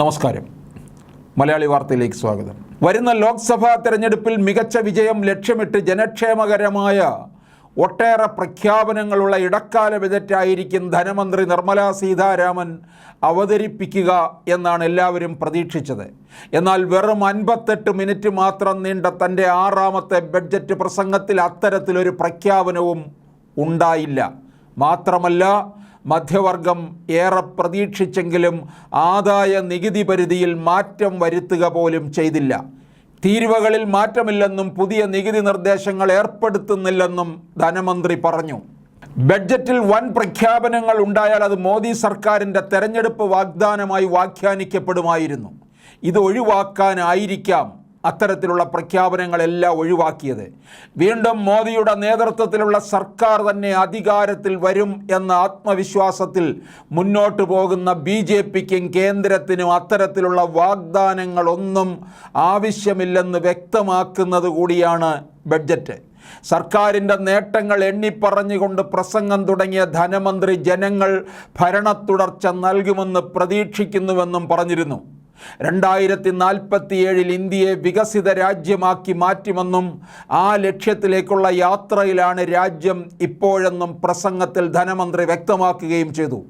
നമസ്കാരം. മലയാളി വാർത്തയിലേക്ക് സ്വാഗതം. വരുന്ന ലോക്സഭാ തെരഞ്ഞെടുപ്പിൽ മികച്ച വിജയം ലക്ഷ്യമിട്ട് ജനക്ഷേമകരമായ ഒട്ടേറെ പ്രഖ്യാപനങ്ങളുള്ള ഇടക്കാല ബജറ്റായിരിക്കും ധനമന്ത്രി നിർമ്മല സീതാരാമൻ അവതരിപ്പിക്കുക എന്നാണ് എല്ലാവരും പ്രതീക്ഷിച്ചത്. എന്നാൽ വെറും അൻപത്തെട്ട് മിനിറ്റ് മാത്രം നീണ്ട തന്റെ ആറാമത്തെ ബഡ്ജറ്റ് പ്രസംഗത്തിൽ അത്തരത്തിലൊരു പ്രഖ്യാപനവും ഉണ്ടായില്ല. മാത്രമല്ല മധ്യവർഗം ഏറെ പ്രതീക്ഷിച്ചെങ്കിലും ആദായ നികുതി പരിധിയിൽ മാറ്റം വരുത്തുക പോലും ചെയ്തില്ല. തീരുവകളിൽ മാറ്റമില്ലെന്നും പുതിയ നികുതി നിർദ്ദേശങ്ങൾ ഏർപ്പെടുത്തുന്നില്ലെന്നും ധനമന്ത്രി പറഞ്ഞു. ബഡ്ജറ്റിൽ വൻ പ്രഖ്യാപനങ്ങൾ ഉണ്ടായാൽ അത് മോദി സർക്കാരിന്റെ തെരഞ്ഞെടുപ്പ് വാഗ്ദാനമായി വ്യാഖ്യാനിക്കപ്പെടുമായിരുന്നു. ഇത് ഒഴിവാക്കാനായിരിക്കാം അത്തരത്തിലുള്ള പ്രഖ്യാപനങ്ങളെല്ലാം ഒഴിവാക്കിയത്. വീണ്ടും മോദിയുടെ നേതൃത്വത്തിലുള്ള സർക്കാർ തന്നെ അധികാരത്തിൽ വരും എന്ന ആത്മവിശ്വാസത്തിൽ മുന്നോട്ട് പോകുന്ന ബി ജെ പിക്കും കേന്ദ്രത്തിനും അത്തരത്തിലുള്ള വാഗ്ദാനങ്ങളൊന്നും ആവശ്യമില്ലെന്ന് വ്യക്തമാക്കുന്നത് കൂടിയാണ് ബഡ്ജറ്റ്. സർക്കാരിന്റെ നേട്ടങ്ങൾ എണ്ണിപ്പറഞ്ഞുകൊണ്ട് പ്രസംഗം തുടങ്ങിയ ധനമന്ത്രി ജനങ്ങൾ ഭരണത്തുടർച്ച നൽകുമെന്ന് പ്രതീക്ഷിക്കുന്നുവെന്നും പറഞ്ഞിരുന്നു. രണ്ടായിരത്തി നാൽപ്പത്തിയേഴിൽ ഇന്ത്യയെ വികസിത രാജ്യമാക്കി മാറ്റുമെന്നും ആ ലക്ഷ്യത്തിലേക്കുള്ള യാത്രയിലാണ് രാജ്യം ഇപ്പോഴെന്നും പ്രസംഗത്തിൽ ധനമന്ത്രി വ്യക്തമാക്കുകയും ചെയ്തു.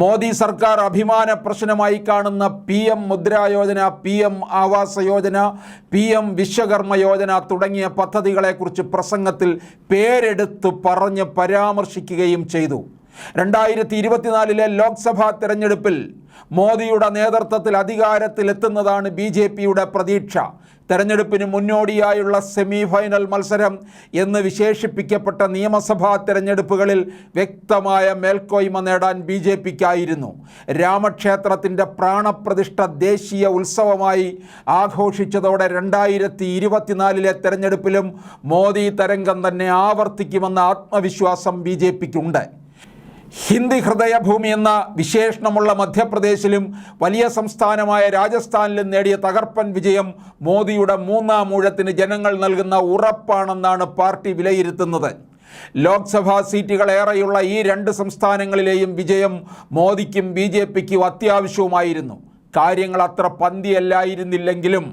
മോദി സർക്കാർ അഭിമാന പ്രശ്നമായി കാണുന്ന P M Mudra Yojana P M Awas Yojana P M Vishwakarma Yojana തുടങ്ങിയ പദ്ധതികളെക്കുറിച്ച് പ്രസംഗത്തിൽ പേരെടുത്ത് പറഞ്ഞ് പരാമർശിക്കുകയും ചെയ്തു. രണ്ടായിരത്തി ഇരുപത്തിനാലിലെ ലോക്സഭാ തെരഞ്ഞെടുപ്പിൽ മോദിയുടെ നേതൃത്വത്തിൽ അധികാരത്തിലെത്തുന്നതാണ് ബി ജെ പിയുടെ പ്രതീക്ഷ. തെരഞ്ഞെടുപ്പിന് മുന്നോടിയായുള്ള സെമി ഫൈനൽ മത്സരം എന്ന് വിശേഷിപ്പിക്കപ്പെട്ട നിയമസഭാ തെരഞ്ഞെടുപ്പുകളിൽ വ്യക്തമായ മേൽക്കോയ്മ നേടാൻ ബി ജെ പിക്കായിരുന്നു. രാമക്ഷേത്രത്തിന്റെ പ്രാണപ്രതിഷ്ഠ ദേശീയ ഉത്സവമായി ആഘോഷിച്ചതോടെ രണ്ടായിരത്തി ഇരുപത്തിനാലിലെ തെരഞ്ഞെടുപ്പിലും മോദി തരംഗം തന്നെ ആവർത്തിക്കുമെന്ന ആത്മവിശ്വാസം ബി ജെ പിക്കുണ്ട്. ഹിന്ദി ഹൃദയഭൂമി എന്ന വിശേഷണമുള്ള മധ്യപ്രദേശിലും വലിയ സംസ്ഥാനമായ രാജസ്ഥാനിലും നേടിയ തകർപ്പൻ വിജയം മോദിയുടെ മൂന്നാം ഊഴത്തിന് ജനങ്ങൾ നൽകുന്ന ഉറപ്പാണെന്നാണ് പാർട്ടി വിലയിരുത്തുന്നത്. ലോക്സഭാ സീറ്റുകൾ ഏറെയുള്ള ഈ രണ്ട് സംസ്ഥാനങ്ങളിലെയും വിജയം മോദിക്കും ബി ജെ പിക്കും അത്യാവശ്യവുമായിരുന്നു. കാര്യങ്ങൾ അത്ര പന്തിയല്ലായിരുന്നില്ലെങ്കിലും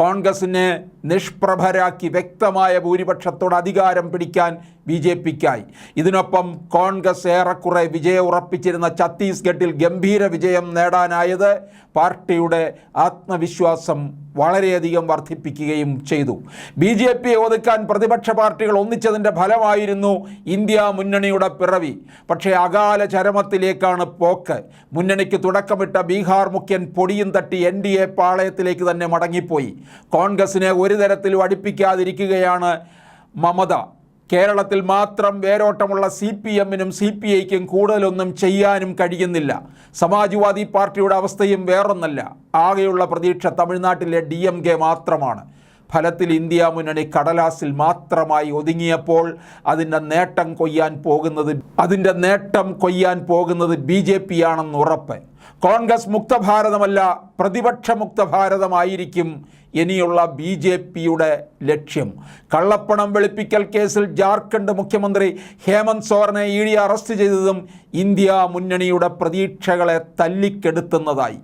കോൺഗ്രസിനെ നിഷ്പ്രഭരാക്കി വ്യക്തമായ ഭൂരിപക്ഷത്തോട് അധികാരം പിടിക്കാൻ ബി ജെ പിക്കായി. ഇതിനൊപ്പം കോൺഗ്രസ് ഏറെക്കുറെ വിജയം ഉറപ്പിച്ചിരുന്ന ഛത്തീസ്ഗഡിൽ ഗംഭീര വിജയം നേടാനായത് പാർട്ടിയുടെ ആത്മവിശ്വാസം വളരെയധികം വർദ്ധിപ്പിക്കുകയും ചെയ്തു. ബി ജെ പിയെ ഒതുക്കാൻ പ്രതിപക്ഷ പാർട്ടികൾ ഒന്നിച്ചതിന്റെ ഫലമായിരുന്നു ഇന്ത്യ മുന്നണിയുടെ പിറവി. പക്ഷേ അകാല ചരമത്തിലേക്കാണ് പോക്ക്. മുന്നണിക്ക് തുടക്കമിട്ട ബീഹാർ മുഖ്യൻ പൊടിയും തട്ടി എൻ ഡി എ പാളയത്തിലേക്ക് തന്നെ മടങ്ങിപ്പോയി. കോൺഗ്രസിനെ ഒരു തരത്തിലും അടുപ്പിക്കാതിരിക്കുകയാണ് മമത. കേരളത്തിൽ മാത്രം വേരോട്ടമുള്ള സി പി എമ്മിനും സി പി ഐക്കും കൂടുതലൊന്നും ചെയ്യാനും കഴിയുന്നില്ല. സമാജ്വാദി പാർട്ടിയുടെ അവസ്ഥയും വേറൊന്നല്ല. ആകെയുള്ള പ്രതീക്ഷ തമിഴ്നാട്ടിലെ ഡി മാത്രമാണ്. ഫലത്തിൽ ഇന്ത്യ മുന്നണി കടലാസിൽ മാത്രമായി ഒതുങ്ങിയപ്പോൾ അതിന്റെ നേട്ടം കൊയ്യാൻ പോകുന്നത് അതിന്റെ നേട്ടം കൊയ്യാൻ പോകുന്നത് ബി ജെ പി ആണെന്ന് ഉറപ്പ്. കോൺഗ്രസ് മുക്ത ഭാരതമല്ല പ്രതിപക്ഷ മുക്ത ഭാരതമായിരിക്കും ഇനിയുള്ള ബി ജെ പിയുടെ ലക്ഷ്യം. കള്ളപ്പണം വെളുപ്പിക്കൽ കേസിൽ ജാർഖണ്ഡ് മുഖ്യമന്ത്രി ഹേമന്ത് സോറനെ ഇ ഡി അറസ്റ്റ് ചെയ്തതും ഇന്ത്യ മുന്നണിയുടെ പ്രതീക്ഷകളെ തല്ലിക്കെടുത്തുന്നതായി.